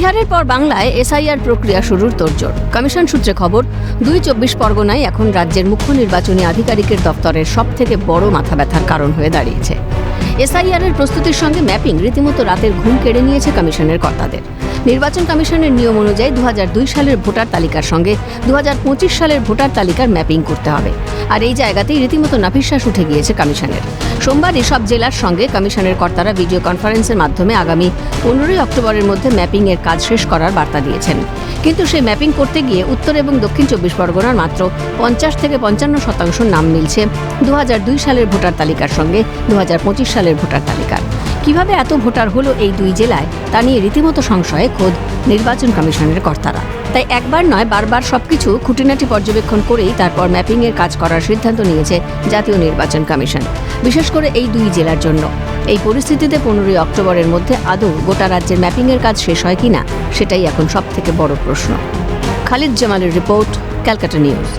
বিহারের পর বাংলায় এসআইআর প্রক্রিয়া শুরুর তোড়জোড়। কমিশন সূত্রে খবর, দুই চব্বিশ পরগনায় এখন রাজ্যের মুখ্য নির্বাচনী আধিকারিকের দপ্তরের সব থেকে বড় মাথা ব্যথার কারণ হয়ে দাঁড়িয়েছে। এসআইআর এর প্রস্তুতির সঙ্গে ম্যাপিং রীতিমতো রাতের ঘুম কেড়ে নিয়েছে কমিশনের কর্তাদের। নির্বাচন কমিশনের নিয়ম অনুযায়ী দু হাজার দুই সালের ভোটার তালিকার সঙ্গে দু হাজার পঁচিশ সালের ভোটার তালিকার ম্যাপিং করতে হবে। আর এই জায়গাতেই রীতিমতো নাভিশ্বাস উঠে গিয়েছে কমিশনের। সোমবার এসব জেলার সঙ্গে কমিশনের কর্তারা ভিডিও কনফারেন্সের মাধ্যমে আগামী পনেরোই অক্টোবরের মধ্যে ম্যাপিং এর কাজ শেষ করার বার্তা দিয়েছেন। কিন্তু সেই ম্যাপিং করতে গিয়ে উত্তর এবং দক্ষিণ চব্বিশ পরগনার মাত্র পঞ্চাশ থেকে পঞ্চান্ন শতাংশ নাম মিলছে দুহাজার দুই সালের ভোটার তালিকার সঙ্গে দুহাজার পঁচিশ সালের ভোটার তালিকার। কীভাবে এত ভোটার হলো এই দুই জেলায়, তা নিয়ে রীতিমতো সংশয়ে খোদ নির্বাচন কমিশনের কর্তারা। তাই একবার নয়, বারবার সবকিছু খুঁটিনাটি পর্যবেক্ষণ করেই তারপর ম্যাপিং এর কাজ করার সিদ্ধান্ত নিয়েছে জাতীয় নির্বাচন কমিশন। বিশেষ করে এই দুই জেলার জন্য। এই পরিস্থিতিতে পনেরোই অক্টোবরের মধ্যে আদৌ গোটা রাজ্যের ম্যাপিংয়ের কাজ শেষ হয় কিনা, সেটাই এখন সব থেকে বড় প্রশ্ন। খালিদ জামালের রিপোর্ট, ক্যালকাটা নিউজ।